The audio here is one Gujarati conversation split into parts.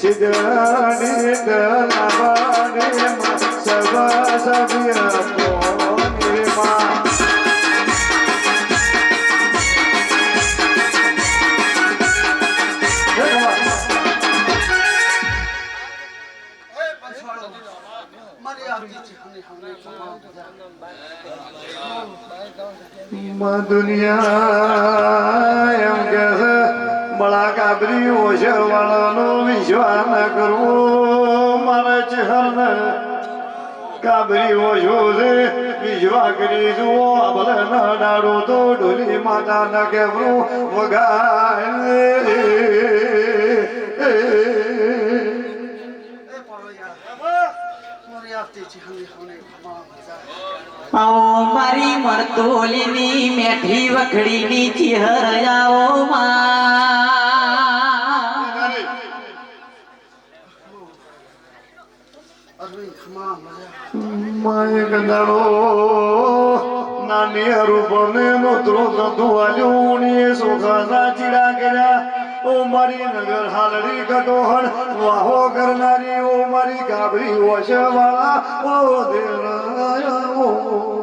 સિદ્ધની તલાવાને સવા ખમા માં દુનિયા એમ કે છે બળા કાબરી ઓછે વિશ્વાસ ન કરવો. મારે ચહેરને કાબરી ઓછો છે વિશ્વા કરી જુઓ ભલે ન ડાડો તો ઢોલી માતા ન કેવરું વગાય મારી મરતોલીની મેઠી વખડીની ચિહર આવો માં. અરવિંદ ખમા મજા માય ગંધાડો નાની રૂપને નોતરો થતું આલ્યુણીએ સોખાના ચીડા કર્યા. ઓ મારી નગર હાલડી કટોહણ, વાહો કરનારી, ઓ મારી ગાબડી વશવાળા, ઓ દેવરાયા, ઓ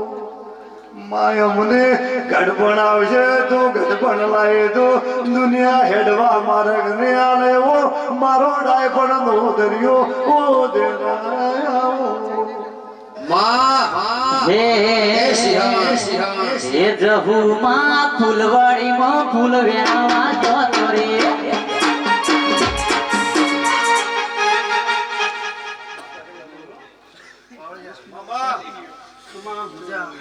માય મને ગડપણ આવશે તો ગઢપણ લાય તો દુનિયા હેડવા માર્ગ ને આલે ઓ મારો ડાય પણ નો દરિયો ઓ દેવરાયા ઓ હે હે જહુ માં ફૂલવાડીમાં ફૂલ વેણવા જતો રે. મજા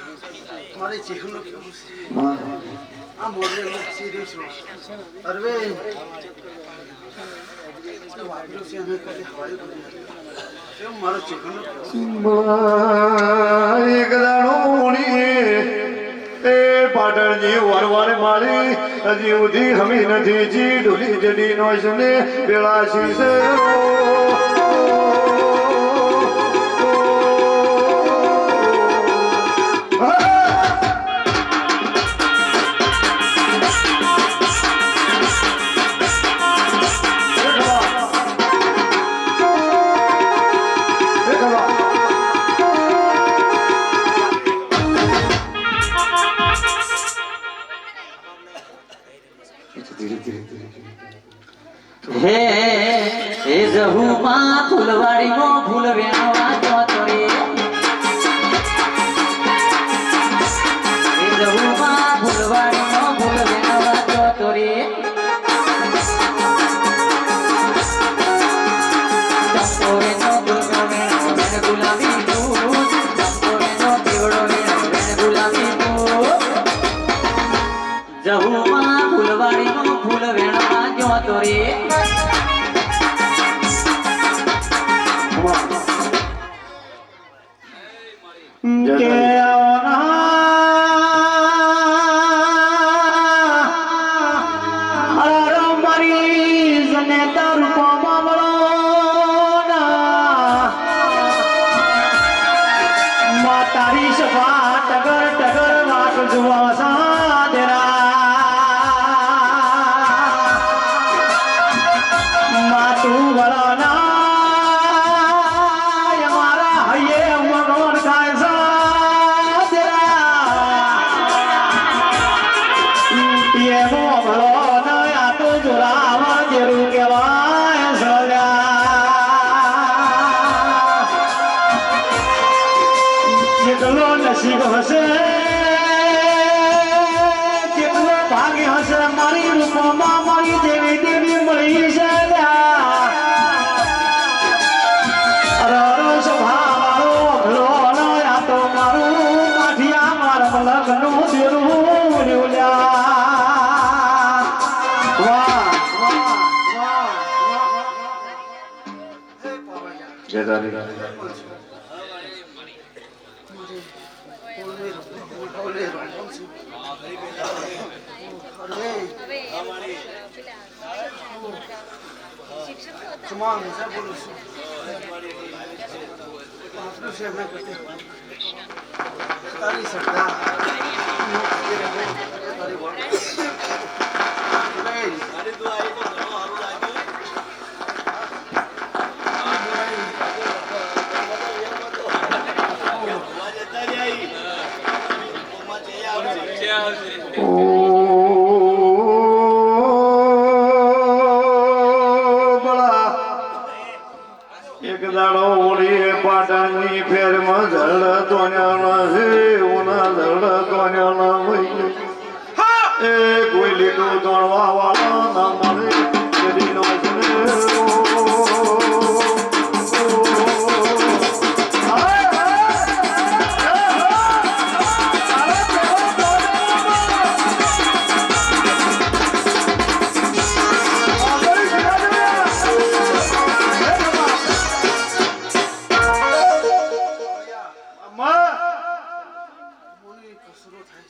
મારી છે છે એ પાટણજી વારવાર મારી હજી ઉધી હમી નથી જી ઢોલી જડી નો ને પેલા શીશે હે એ જહુ માં ફૂલવાડીમાં ફૂલ વેણવા જતો રે હે, જહુ માં ફૂલવાડીમાં ફૂલ રે વેણો વેણ ગુલાબી પીવળો વેણો વેણ ગુલાબી ફૂલ. જહુમાં ફૂલવાડીનો ફૂલ વેણવા જતો રે કેટલો નસીબ હશે? કેટલો ભાગ્ય હશે? મારી રૂપમાં મારી દેવી દેવી મળી છે લ્યા. અરે અરે સભા Tamam bize bulursun. Altmış yerine kötü. Tarıysak da. Yok yere bu. Tarı var. Değil. Tarı duayı da o Allah'a diyor. Oh. Wah, wah, wah.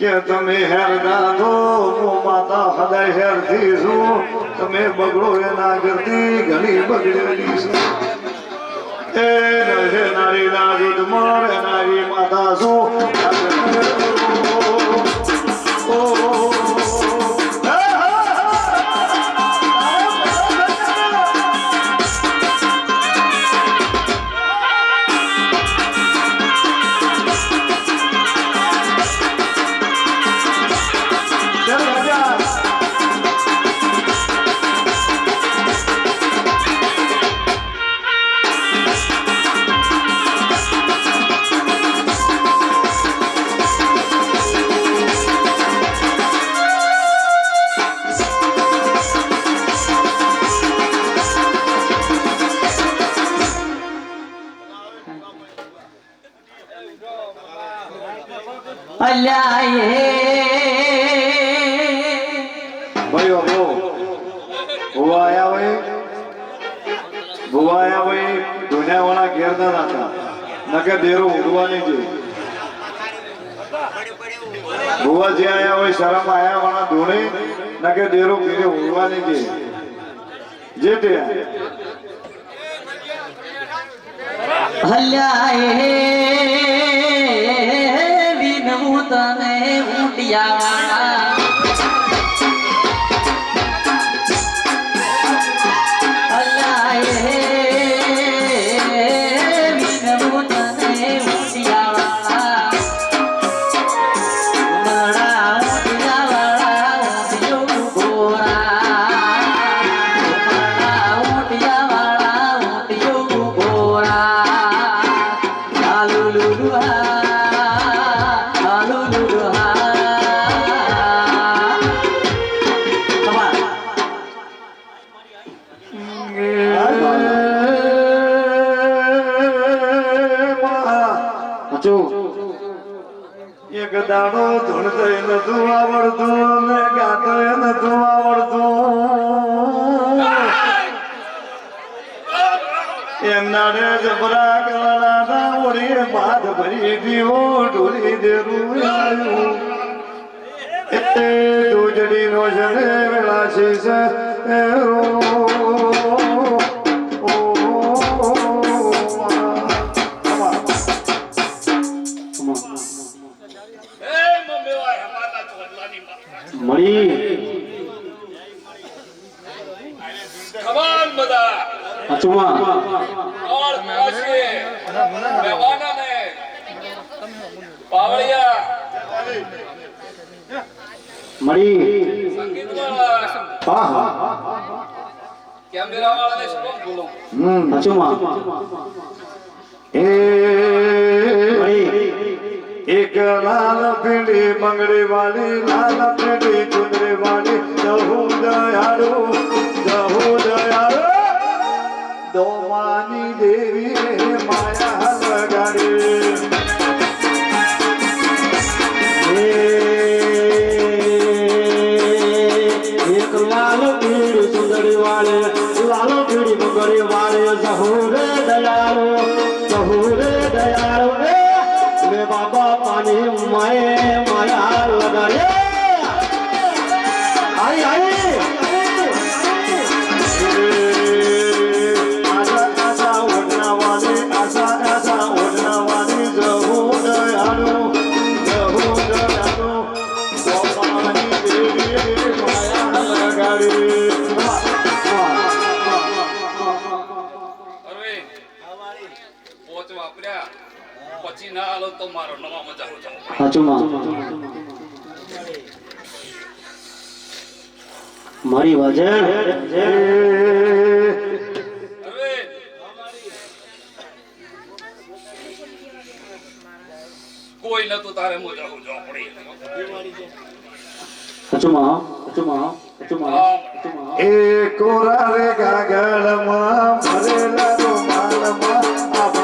કે તમે હેર છો હું માતા સદાય હેરથી છું. તમે બગડો એના કરતી ઘણી બગડેલી છે. એ નશે નારી ના દૂધ મળે નારી માતા શું ધોન્યાવાળા ઘેર નકે દેરો ઉડવાની છે. ભુવા જે આયા હોય શરમ આયા વાળા ધોણે નકે દેરો ઘેરે ઉડવાની છે. જે તે. હલ્યા એ એક દાડો ધૂણતો નતું આવડતું ને ગાતો નતું આવડતું એમના રે જબરા ગળાના ઓળીએ ભાત ભરી દીવો, ઢોલી દેરું આવ્યું એ દૂજડી નો જને વેળા છે મણી કમાન બધા. અચુમા પાવળિયા. મણી વાહ. કેમેરા વાળાને હમ અચુમા એ એક લાલ પીડી બંગડી વાળી, લાલ પીડી ચુંદડી વાળી દહુ દયાળુ દહુ દયાળુ. દોમાની દેવી માયા લગાડી. એક લાલ પીડી સુંદરી વાળે વાળે સહુરે દયાળો. પછી ના આલો તો મારો નવા મજા હો જાવ સાચું માં મારી હવે કોઈ નતું તારે મજા હો જાવ પડી સાચું માં સાચું માં સાચું માં સાચું માં એ કોરા રે ગાગળમાં ભરેલા રૂમાલમાં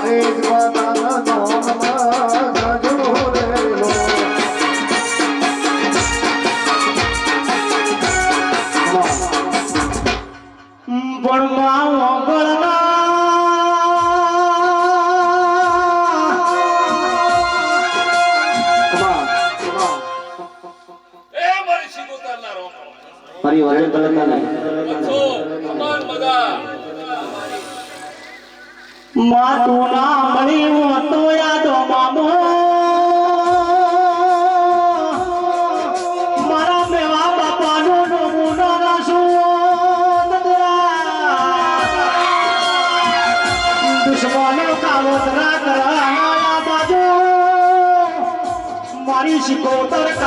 रे जवाना नौनमा માતું ના મળી